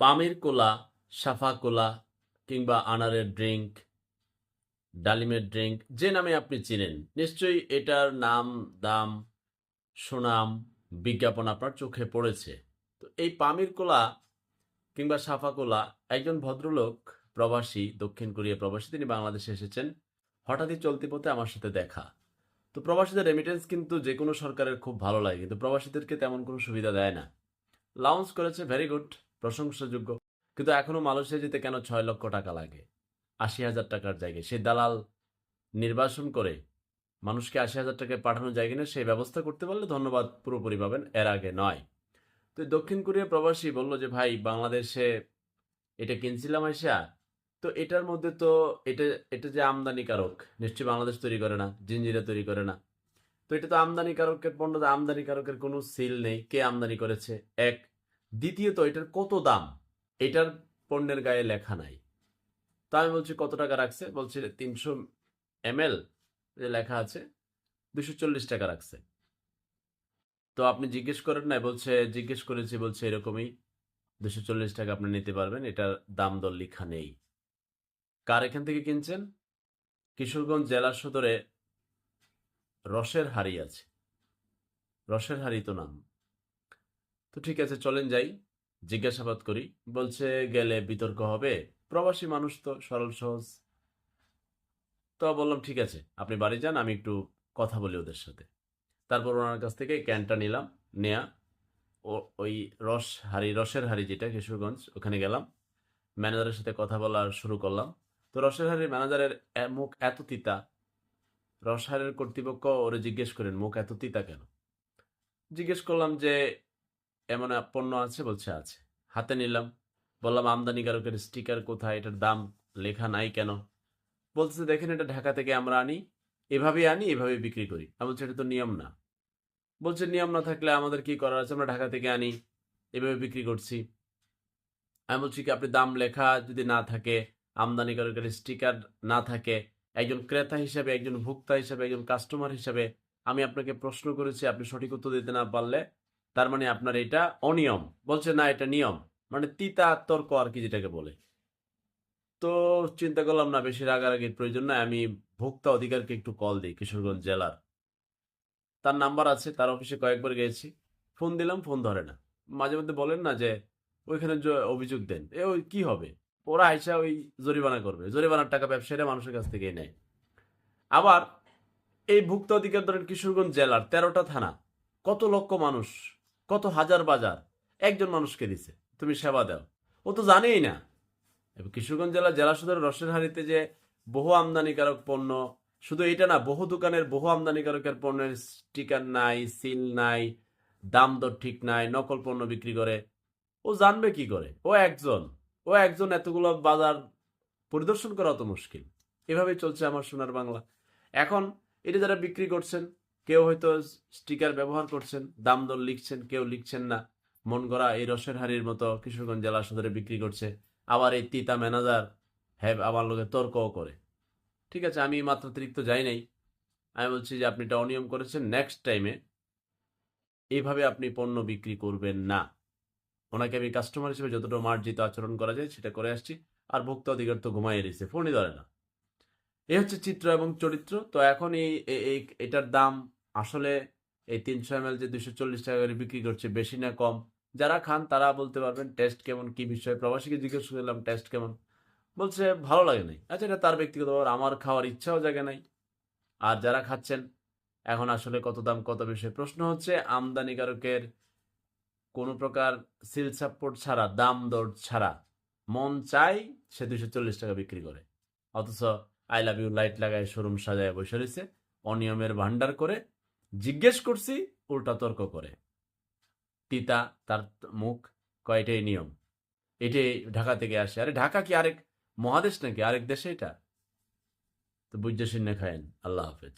পামের কোলা সাফা কোলা কিংবা আনারের ড্রিঙ্ক, ডালিমের ড্রিঙ্ক, যে নামে আপনি চিনেন, নিশ্চয়ই এটার নাম, দাম, সুনাম, বিজ্ঞাপন আপনার চোখে পড়েছে। তো এই পামির কোলা কিংবা সাফা কোলা একজন ভদ্রলোক, প্রবাসী, দক্ষিণ কোরিয়া প্রবাসী, তিনি বাংলাদেশে এসেছেন। হঠাৎই চলতি পথে আমার সাথে দেখা। তো প্রবাসীদের রেমিটেন্স কিন্তু যে কোনো সরকারের খুব ভালো লাগে, কিন্তু প্রবাসীদেরকে তেমন কোনো সুবিধা দেয় না। লাউন্স করেছে ভেরি গুড প্রশংসাযোগ্য। কিন্তু এখনও মালয়েশিয়া যেতে কেন ছয় লক্ষ টাকা লাগে? আশি হাজার টাকার জায়গায়। সেই দালাল নির্বাচন করে মানুষকে আশি হাজার টাকায় পাঠানোর জায়গা নিয়ে সেই ব্যবস্থা করতে পারলে ধন্যবাদ পুরোপুরি পাবেন, এর আগে নয়। তো দক্ষিণ কোরিয়া প্রবাসী বলল যে, ভাই, বাংলাদেশে এটা কিনছিলাম আইসা, তো এটার মধ্যে তো এটা এটা যে আমদানিকারক, নিশ্চয়ই বাংলাদেশ তৈরি করে না জিঞ্জিরা তৈরি করে না। তো এটা তো আমদানিকারকের পণ্য আমদানিকারকের কোনো সিল নেই, কে আমদানি করেছে? এক দ্বিতীয়ত, এটার কত দাম? এটার পণ্যের গায়ে লেখা নাই। তো আমি বলছি, কত টাকা রাখছে? বলছে, তিনশো এম এল লেখা আছে, দুশো চল্লিশ টাকা রাখছে। তো আপনি জিজ্ঞেস করেন না বলছে, জিজ্ঞেস করেছি, বলছে, এরকমই দুশো চল্লিশ টাকা আপনি নিতে পারবেন, এটার দাম দর লেখা নেই। কার এখান থেকে কিনছেন? কিশোরগঞ্জ জেলা সদরে রসের হাড়ি আছে। রসের হাড়ি তো নাম। তো ঠিক আছে, চলেন যাই। জিজ্ঞাসাবাদ করি। বলছে, গেলে বিতর্ক হবে? প্রবাসী মানুষ তো, সরল, সহজ। তো বললাম, ঠিক আছে, আপনি বাড়ি যান, আমি একটু কথা বলি ওদের সাথে। তারপর ওনার কাছ থেকে ক্যানটা নিলাম, নেয়া। ও, ওই রস হাড়ি, রসের হাড়ি যেটা, কিশোরগঞ্জ, ওখানে গেলাম। ম্যানেজারের সাথে কথা বলা শুরু করলাম। তো রসের হাড়ির ম্যানেজারের মুখ এত তিতা। রসহারের কর্তৃপক্ষ ওরে জিজ্ঞেস করেন, মুখ এত তিতা কেন? জিজ্ঞেস করলাম যে এমন পণ্য আছে বলছে, আছে। হাতে নিলাম। বললাম আমদানিকারকের স্টিকার কোথায়? এটার দাম লেখা নাই কেন? বলছে, দেখেন, এটা ঢাকা থেকে আমরা আনি। এভাবেই আনি এভাবে বিক্রি করি। আমি বলছি, এটা তো নিয়ম না। বলছে, নিয়ম না থাকলে আমাদের কি করার আছে? আমরা ঢাকা থেকে আনি, এভাবে বিক্রি করছি। আমি বলছি কি, আপনি দাম লেখা যদি না থাকে আমদানিকারকের স্টিকার না থাকে, একজন ক্রেতা হিসাবে, একজন ভোক্তা হিসাবে, একজন কাস্টমার হিসাবে, আমি আপনাকে প্রশ্ন করেছি, আপনি সঠিক উত্তর দিতে না পারলে তার মানে আপনার এটা অনিয়ম। বলছে, না, এটা নিয়ম। মানে তিতা তর্ক আর কি যেটাকে বলে। তো চিন্তা করলাম, না, বেশি রাগারাগির প্রয়োজন নাই। আমি ভোক্তা অধিকারকে একটু কল দিই, কিশোরগঞ্জ জেলার। তার নাম্বার আছে, তার অফিসে কয়েকবার গেছি। ফোন দিলাম, ফোন ধরে না। মাঝে মধ্যে বলেন না যে, ওইখানে অভিযোগ দেন, এ ওই কি হবে? ওরা আইসা ওই জরিমানা করবে। জরিমানার টাকা ব্যবসায়ীরা মানুষের কাছ থেকে নেয়। আবার এই ভুক্ত অধিকার ধরেন কিশোরগঞ্জ জেলার তেরোটা থানা, কত লক্ষ মানুষ কত হাজার বাজার একজন মানুষকে দিছে, তুমি সেবা দাও। ও তো জানেই না। কিশোরগঞ্জ জেলা জেলা সদর রসের হাড়িতে যে বহু আমদানিকারক পণ্য, শুধু এটা না, বহু দোকানের বহু আমদানিকারকের পণ্যের স্টিকার নাই, সিল নাই, দাম দর ঠিক নাই, নকল পণ্য বিক্রি করে। ও জানবে কি করে? ও একজন। ও একজন এতগুলো বাজার পরিদর্শন করা অত মুশকিল। এভাবেই চলছে আমার সোনার বাংলা। এখন এটা যারা বিক্রি করছেন কেউ হয়তো স্টিকার ব্যবহার করছেন, দাম দর লিখছেন, কেউ লিখছেন না। মন গড়া এই রসের হাড়ির মতো কিশোরগঞ্জ জেলা সদরে বিক্রি করছে। আবার এই তিতা ম্যানেজার হ্যাঁ আমার লোকে তর্কও করে। ঠিক আছে, আমি মাত্রাতিরিক্ত যাই নাই। আমি বলছি যে আপনি এটা অনিয়ম করেছেন নেক্সট টাইমে এইভাবে আপনি পণ্য বিক্রি করবেন না। ওনাকে আমি কাস্টমার হিসেবে যতটা মার্জিত আচরণ করা যায় সেটা করে আসছি। আর ভোক্তা অধিকার তো ঘুমাই রয়েছে ফোনই ধরে না। এই হচ্ছে চিত্র এবং চরিত্র। তো এখন এই এটার দাম আসলে এই তিনশো এম যে দুশো চল্লিশ টাকা করে বিক্রি করছে বেশি না কম। যারা খান তারা বলতে পারবেন টেস্ট কেমন, কি বিষয়ে? প্রবাসীকে জিজ্ঞেস করলাম টেস্ট কেমন? বলছে, ভালো লাগে নাই। আচ্ছা এটা তার ব্যক্তিগত আমার খাওয়ার ইচ্ছাও জাগে নাই। আর যারা খাচ্ছেন, এখন আসলে কত দাম, কত বিষয়? প্রশ্ন হচ্ছে, আমদানিকারকের কোনো প্রকার সিল সাপোর্ট ছাড়া, দাম দর ছাড়া মন চাই সে দুশো চল্লিশ টাকা বিক্রি করে। অথচ আই লাভ ইউ, লাইট লাগায় শোরুম সাজায় বসে রয়েছে। অনিয়মের ভান্ডার করে জিজ্ঞেস করছি, উল্টা তর্ক করে। তিতা তার মুখ, কয়টাই নিয়ম? এটাই ঢাকা থেকে আসে। আরে ঢাকা কি আরেক মহাদেশ নাকি? আরেক দেশে এটা? তো বুঝতে শুনে খায়েন আল্লাহ হাফেজ।